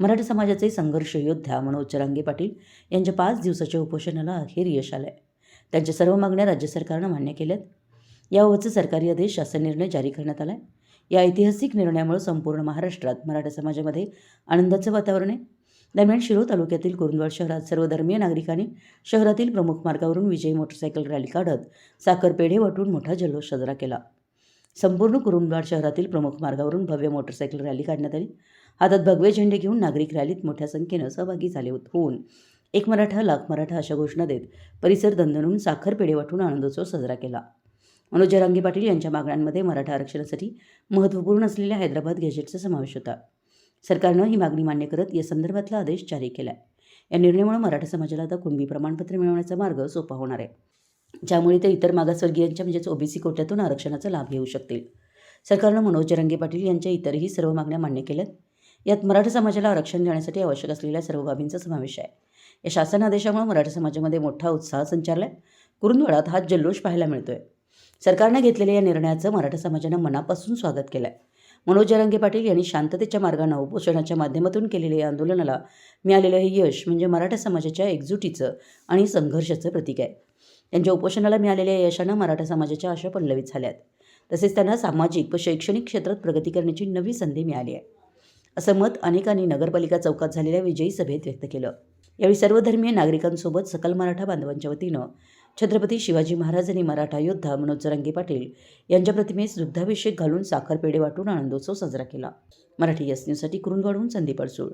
मराठा समाजाचे संघर्ष योद्धा मनोज जरांगे पाटील यांच्या पाच दिवसाच्या उपोषणाला अखेर यश आलंय. त्यांच्या सर्व मागण्या राज्य सरकारनं मान्य केल्यात. याबाबतचे सरकारी आदेश शासन निर्णय जारी करण्यात आला आहे या ऐतिहासिक निर्णयामुळे संपूर्ण महाराष्ट्रात मराठा समाजामध्ये आनंदाचं वातावरण आहे. दरम्यान शिरोळ तालुक्यातील कुरुंदवाड शहरात सर्व धर्मीय नागरिकांनी शहरातील प्रमुख मार्गावरून विजयी मोटरसायकल रॅली काढत साखर पेढे वाटून मोठा जल्लोष साजरा केला. संपूर्ण कुरुंदवाड शहरातील प्रमुख मार्गावरून भव्य मोटरसायकल रॅली काढण्यात आली. हातात भगवे झेंडे घेऊन नागरिक रॅलीत मोठ्या संख्येनं सहभागी झाले होऊन एक मराठा लाख मराठा अशा घोषणा देत परिसर दणदणून साखर पेढे वाटून आनंदोत्सव साजरा केला. मनोज जरांगे पाटील यांच्या मागण्यांमध्ये मराठा आरक्षणासाठी महत्त्वपूर्ण असलेल्या हैदराबाद गॅजेटचा समावेश होता. सरकारनं ही मागणी मान्य करत या संदर्भातला आदेश जारी केला या निर्णयामुळे मराठा समाजाला आता कुणबी प्रमाणपत्र मिळवण्याचा मार्ग सोपा होणार आहे. ज्यामुळे ते इतर मागासवर्गीयांच्या म्हणजेच ओबीसी कोट्यातून आरक्षणाचा लाभ घेऊ शकतील. सरकारनं मनोज जरांगे पाटील यांच्या इतरही सर्व मागण्या मान्य केल्यात. यात मराठा समाजाला आरक्षण देण्यासाठी आवश्यक असलेल्या सर्व बाबींचा समावेश आहे. या शासन आदेशामुळे मराठा समाजामध्ये मोठा उत्साह संचारलाय. कुरुंदवाडात हा जल्लोष पाहायला मिळतोय. सरकारने घेतलेल्या या निर्णयाचं मराठा समाजानं मनापासून स्वागत केलं आहे मनोज जरांगे पाटील यांनी शांततेच्या मार्गानं उपोषणाच्या माध्यमातून केलेल्या या आंदोलनाला मिळालेलं हे यश म्हणजे मराठा समाजाच्या एकजुटीचं आणि संघर्षाचं प्रतीक आहे. त्यांच्या उपोषणाला मिळालेल्या यशानं मराठा समाजाच्या आशा पल्लवित झाल्यात. तसेच त्यांना सामाजिक व शैक्षणिक क्षेत्रात प्रगती करण्याची नवी संधी मिळाली आहे. असं मत अनेकांनी नगरपालिका चौकात झालेल्या विजयी सभेत व्यक्त केलं. यावेळी सर्वधर्मीय नागरिकांसोबत सकल मराठा बांधवांच्या वतीनं छत्रपती शिवाजी महाराज आणि मराठा योद्धा मनोज जरांगे पाटील यांच्या प्रतिमेस दुग्धाभिषेक घालून साखरपेढे वाटून आनंदोत्सव साजरा केला. मराठी यस न्यूजसाठी कुरुंदवाडहून संदीप अडसूळ.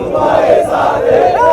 तुम आगे बढ़ो हम